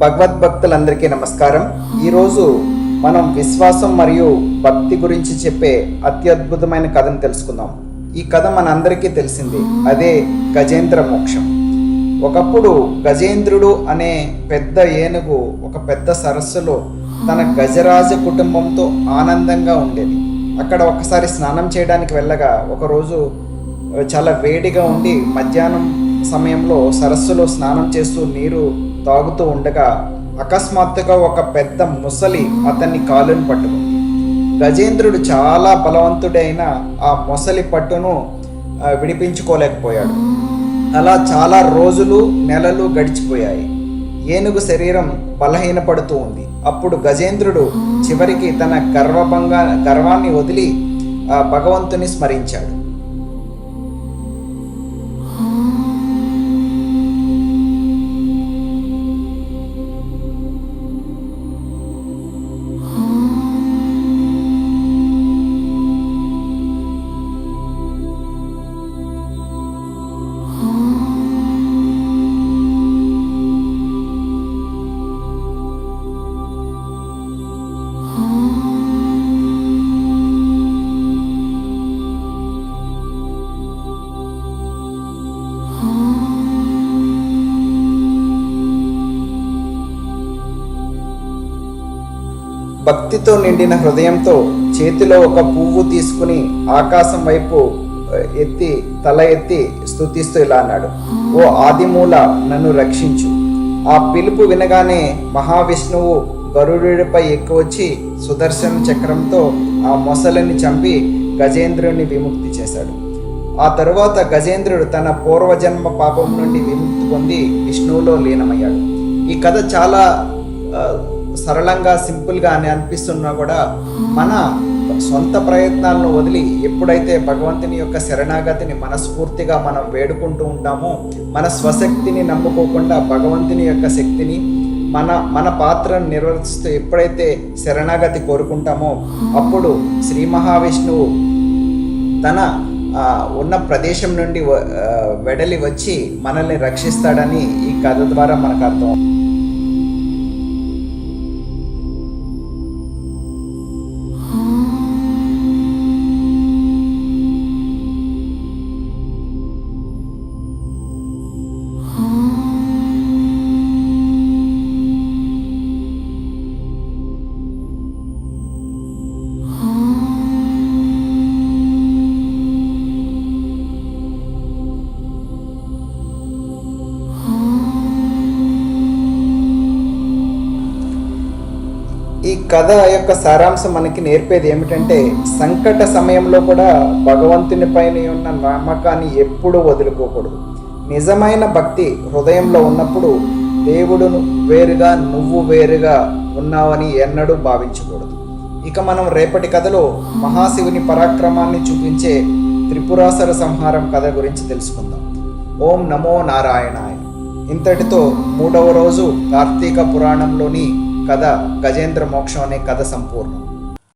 భగవద్భక్తులందరికీ నమస్కారం. ఈరోజు మనం విశ్వాసం మరియు భక్తి గురించి చెప్పే అత్యద్భుతమైన కథను తెలుసుకుందాం. ఈ కథ మనందరికీ తెలిసింది అదే గజేంద్ర మోక్షం. ఒకప్పుడు గజేంద్రుడు అనే పెద్ద ఏనుగు ఒక పెద్ద సరస్సులో తన గజరాజ కుటుంబంతో ఆనందంగా ఉండేది. అక్కడ ఒకసారి స్నానం చేయడానికి వెళ్ళగా ఒకరోజు చాలా వేడిగా ఉండి మధ్యాహ్నం సమయంలో సరస్సులో స్నానం చేస్తూ నీరు తాగుతూ ఉండగా అకస్మాత్తుగా ఒక పెద్ద ముసలి అతన్ని కాలుని పట్టుకుంది. గజేంద్రుడు చాలా బలవంతుడైన ఆ మొసలి పట్టును విడిపించుకోలేకపోయాడు. అలా చాలా రోజులు నెలలు గడిచిపోయాయి. ఏనుగు శరీరం బలహీనపడుతూ ఉంది. అప్పుడు గజేంద్రుడు చివరికి తన గర్వభంగా గర్వాన్ని వదిలి ఆ భగవంతుని స్మరించాడు. భక్తితో నిండిన హృదయంతో చేతిలో ఒక పువ్వు తీసుకుని ఆకాశం వైపు ఎత్తి తల ఎత్తి స్థుతిస్తూ ఇలా అన్నాడు. ఓ ఆదిమూల నన్ను రక్షించు. ఆ పిలుపు వినగానే మహావిష్ణువు గరుడుపై ఎక్కువచ్చి సుదర్శన చక్రంతో ఆ మొసలిని చంపి గజేంద్రుని విముక్తి చేశాడు. ఆ తరువాత గజేంద్రుడు తన పూర్వజన్మ పాపం నుండి విముక్తి పొంది విష్ణువులో లీనమయ్యాడు. ఈ కథ చాలా సరళంగా సింపుల్గా అని అనిపిస్తున్నా కూడా మన సొంత ప్రయత్నాలను వదిలి ఎప్పుడైతే భగవంతుని యొక్క శరణాగతిని మనస్ఫూర్తిగా మనం వేడుకుంటూ ఉంటామో మన స్వశక్తిని నమ్ముకోకుండా భగవంతుని యొక్క శక్తిని మన మన పాత్రను నిర్వర్తిస్తూ ఎప్పుడైతే శరణాగతి కోరుకుంటామో అప్పుడు శ్రీ మహావిష్ణువు తన ఉన్న ప్రదేశం నుండి వెడలి వచ్చి మనల్ని రక్షిస్తాడని ఈ కథ ద్వారా మనకు అర్థం ఈ కథ యొక్క సారాంశం మనకి నేర్పేది ఏమిటంటే సంకట సమయంలో కూడా భగవంతుని పైన ఉన్న నమ్మకాన్ని ఎప్పుడూ వదులుకోకూడదు. నిజమైన భక్తి హృదయంలో ఉన్నప్పుడు దేవుడును వేరుగా నువ్వు వేరుగా ఉన్నావని ఎన్నడూ భావించకూడదు. ఇక మనం రేపటి కథలో మహాశివుని పరాక్రమాన్ని చూపించే త్రిపురాసుర సంహారం కథ గురించి తెలుసుకుందాం. ఓం నమో నారాయణాయ. ఇంతటితో మూడవ రోజు కార్తీక పురాణంలోని కథ గజేంద్ర మోక్షం అనే కథ సంపూర్ణం.